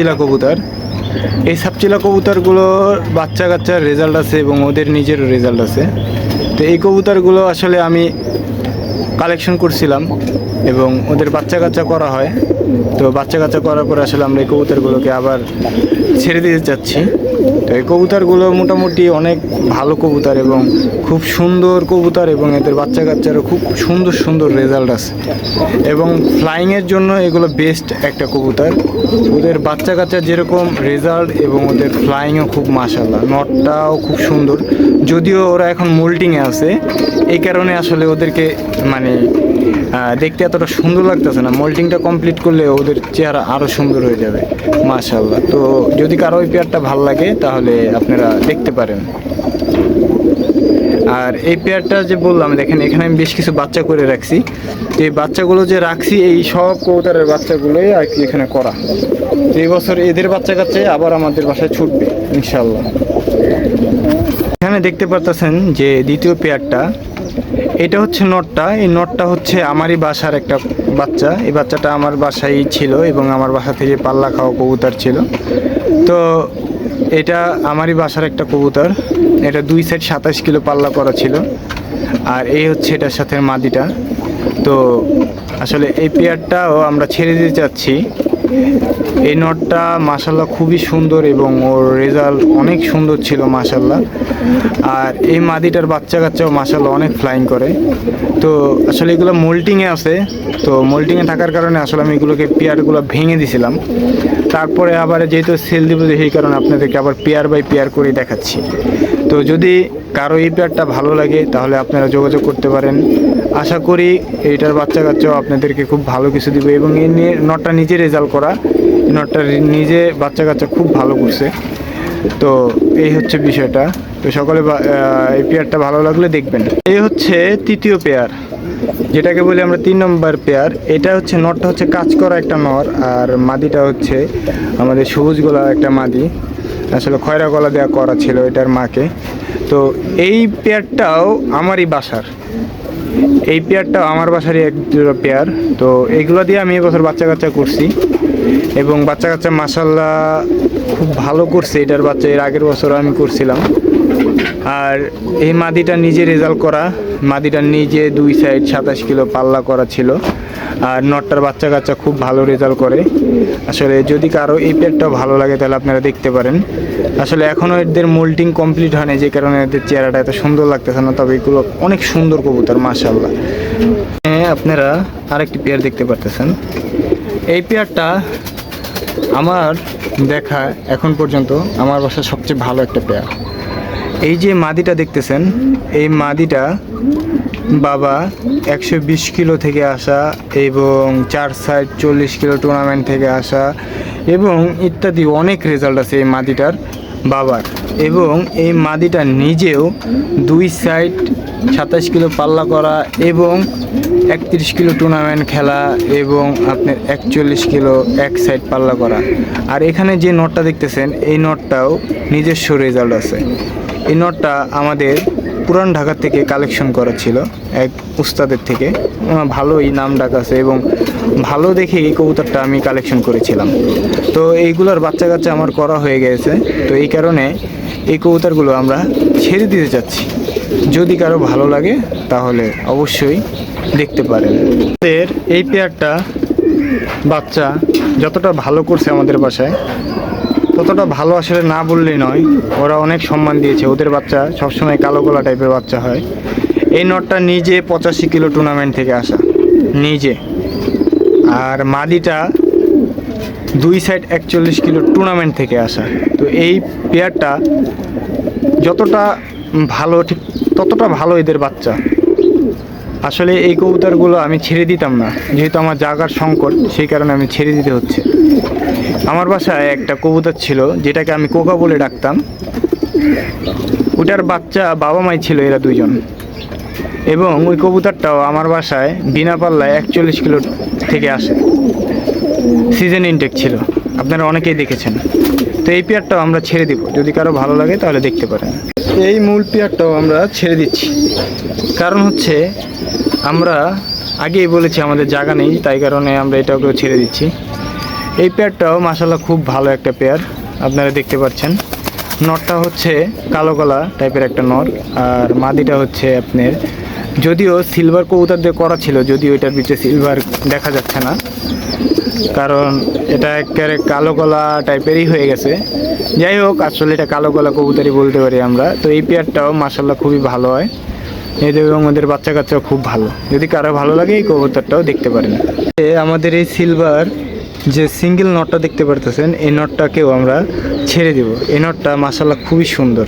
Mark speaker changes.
Speaker 1: চিলা কবুতর। এই সাপচিলা কবুতরগুলোর বাচ্চা কাচ্চার রেজাল্ট আছে এবং ওদের নিজেরও রেজাল্ট আছে। তো এই কবুতরগুলো আসলে আমি কালেকশন করছিলাম এবং ওদের বাচ্চা কাচ্চা করা হয়। তো বাচ্চা কাচ্চা করার পরে আসলে আমরা এই কবুতরগুলোকে আবার ছেড়ে দিতে চাচ্ছি। তো এই কবুতরগুলো মোটামুটি অনেক ভালো কবুতর এবং খুব সুন্দর কবুতর এবং এদের বাচ্চা কাচ্চারও খুব সুন্দর সুন্দর রেজাল্ট আছে। এবং ফ্লাইংয়ের জন্য এগুলো বেস্ট একটা কবুতর। ওদের বাচ্চা কাচ্চা যেরকম রেজাল্ট এবং ওদের ফ্লাইংও খুব মাসাল্লাহ নটটাও খুব সুন্দর। যদিও ওরা এখন মোল্টিংয়ে আছে, এই কারণে আসলে ওদেরকে মানে আহ, দেখতে এতটা সুন্দর লাগতেছে না। মোল্টিংটা কমপ্লিট করলে ওদের চেহারা আরও সুন্দর হয়ে যাবে। মাশাল্লাহ তো যদি কারও ওই পেয়ারটা ভালো লাগে তাহলে আপনারা দেখতে পারেন। আর এই পেয়ারটা যে বললাম দেখেন এখানে আমি বেশ কিছু বাচ্চা করে রাখছি। তো এই বাচ্চাগুলো যে রাখছি এই সব কবুতরের বাচ্চাগুলোই আর কি এখানে করা। এই বছর এদের বাচ্চা কাচ্চাই আবার আমাদের বাসায় ছুটবে ইনশাল্লাহ এখানে দেখতে পারতেছেন যে দ্বিতীয় পেয়ারটা এটা হচ্ছে নটটা। এই নটটা হচ্ছে আমারই বাসার একটা বাচ্চা। এই বাচ্চাটা আমার বাসায় ছিল এবং আমার বাসা থেকে পাল্লা খাওয়া কবুতর ছিল। তো এটা আমারই বাসার একটা কবুতর। এটা দুই সাইড সাতাশ কিলো পাল্লা করা ছিল। আর এই হচ্ছে এটার সাথে মাদিটা। তো আসলে এই পেয়ারটাও আমরা ছেড়ে দিতে চাচ্ছি। এই নটটা মাসাল্লাহ খুবই সুন্দর এবং ওর রেজাল্ট অনেক সুন্দর ছিল মাসাল্লাহ আর এই মাদিটার বাচ্চা কাচ্চাও মাসাল্লাহ অনেক ফ্লাইং করে। তো আসলে এগুলো মোল্টিংয়ে আছে, তো মোল্টিংয়ে থাকার কারণে আসলে আমি এগুলোকে পেয়ারগুলো ভেঙে দিছিলাম। তারপরে আবার যেহেতু সেল দিব, সেই কারণে আপনাদেরকে আবার পেয়ার বাই পেয়ার করে দেখাচ্ছি। তো যদি কারও এই পেয়ারটা ভালো লাগে, তাহলে আপনারা যোগাযোগ করতে পারেন। আশা করি এইটার বাচ্চা কাচ্চাও আপনাদেরকে খুব ভালো কিছু দিবে এবং এই নিয়ে নটটা নিজে রেজাল্ট করা। নটটা নিজে বাচ্চা কাচ্চা খুব ভালো করছে। তো এই হচ্ছে বিষয়টা। তো সকলে এই পেয়ারটা ভালো লাগলে দেখবেন। এই হচ্ছে তৃতীয় পেয়ার। যেটাকে বলি আমরা তিন নম্বর পেয়ার। এটা হচ্ছে, নটটা হচ্ছে কাজ করা একটা নর, আর মাদিটা হচ্ছে আমাদের সবুজ গোলা একটা মাদি। আসলে খয়রা গলা দেওয়া করা ছিল এটার মাকে। তো এই পেয়ারটাও আমারই বাসার। এই পেয়ারটাও আমার বাসারই এক দুটো পেয়ার। তো এইগুলো দিয়ে আমি এবছর বাচ্চা কাচ্চা করছি। এবং বাচ্চা কাচ্চা মাসাল্লাহ খুব ভালো করছে এটার বাচ্চা। এর আগের বছর আমি করছিলাম। আর এই মাদিটা নিজে রেজাল্ট করা। মাদিটা নিজে দুই সাইড সাতাশ কিলো পাল্লা করা ছিল। আর নটটার বাচ্চা কাচ্চা খুব ভালো রেজাল্ট করে। আসলে যদি কারও এই পেয়ারটাও ভালো লাগে তাহলে আপনারা দেখতে পারেন। আসলে এখনও এদের মোল্টিং কমপ্লিট হয়নি, যে কারণে এদের চেহারাটা এত সুন্দর লাগতেছে না, তবে এগুলো অনেক সুন্দর কবুতর মাশাল্লাহ হ্যাঁ আপনারা আরেকটি পেয়ার দেখতে পারতেছেন। এই পেয়ারটা আমার দেখা এখন পর্যন্ত আমার বাসার সবচেয়ে ভালো একটা পেয়ার এই যে মাদিটা দেখতেছেন, এই মাদিটা বাবা একশো বিশ কিলো থেকে আসা এবং চার সাইড চল্লিশ কিলো টুর্নামেন্ট থেকে আসা এবং ইত্যাদি অনেক রেজাল্ট আছে এই মাদিটার বাবার। এবং এই মাদিটা নিজেও দুই সাইড সাতাশ কিলো পাল্লা করা এবং একত্রিশ কিলো টুর্নামেন্ট খেলা এবং আপনার একচল্লিশ কিলো এক সাইড পাল্লা করা। আর এখানে যে নটটা দেখতেছেন, এই নটটাও নিজস্ব রেজাল্ট আছে। এই নটটা আমাদের পুরান ঢাকা থেকে কালেকশন করা ছিল এক উস্তাদের থেকে। ভালোই নাম ডাক আছে এবং ভালো দেখে এই কবুতরটা আমি কালেকশন করেছিলাম। তো এইগুলোর বাচ্চা কাচ্চা আমার করা হয়ে গেছে। তো এই কারণে এই কবুতরগুলো আমরা ছেড়ে দিতে চাচ্ছি। যদি কারও ভালো লাগে, তাহলে অবশ্যই দেখতে পারেন। আমাদের এই পেয়ারটা বাচ্চা যতটা ভালো করছে আমাদের বাসায় ততটা ভালো আসলে না বললেই নয়। ওরা অনেক সম্মান দিয়েছে। ওদের বাচ্চা সবসময় কালো গলা টাইপের বাচ্চা হয়। এই নটটা নিজে পঁচাশি কিলো টুর্নামেন্ট থেকে আসা। নিজে। আর মাদিটা দুই সাইড একচল্লিশ কিলো টুর্নামেন্ট থেকে আসা। তো এই পেয়ারটা যতটা ভালো, ঠিক ততটা ভালো এদের বাচ্চা। আসলে এই কবুতরগুলো আমি ছেড়ে দিতাম না। যেহেতু আমার জাগার সংকট, সেই কারণে আমি ছেড়ে দিতে হচ্ছে। আমার বাসায় একটা কবুতর ছিল, যেটাকে আমি কোকা বলে ডাকতাম। ওটার বাচ্চা বাবা মাই ছিল, এরা দুইজন। এবং ওই কবুতরটাও আমার বাসায় বিনা পাল্লায় একচল্লিশ কিলো থেকে আসে। সিজন ইনটেক ছিল। আপনারা অনেকেই দেখেছেন। তো এই পেয়ারটাও আমরা ছেড়ে দিব। যদি কারও ভালো লাগে তাহলে দেখতে পারেন। এই মূল পেয়ারটাও আমরা ছেড়ে দিচ্ছি। কারণ হচ্ছে, আমরা আগেই বলেছি আমাদের জায়গা নেই, তাই কারণে আমরা এটাকেও ছেড়ে দিচ্ছি। এই পেয়ারটাও মাসাল্লাহ খুব ভালো একটা পেয়ার, আপনারা দেখতে পাচ্ছেন। নটটা হচ্ছে কালো গলা টাইপের একটা নর আর মাদিটা হচ্ছে আপনার, যদিও সিলভার কবুতর দিয়ে করা ছিল, যদিও এটার ভিতরে সিলভার দেখা যাচ্ছে না, কারণ এটা একেবারে কালো গলা টাইপেরই হয়ে গেছে। যাই হোক, আসলে এটা কালো গলা কবুতরই বলতে পারি আমরা। তো এই পেয়ারটাও মাসাল্লাহ খুবই ভালো হয়। এদের এবং ওদের বাচ্চা কাচ্চাও খুব ভালো। যদি কারও ভালো লাগে এই কবুতরটাও দেখতে পারেন। আমাদের এই সিলভার যে সিঙ্গেল নটটা দেখতে পারতেছেন, এই নটটাকেও আমরা ছেড়ে দেবো। এই নটটা মাসাল্লাহ খুবই সুন্দর।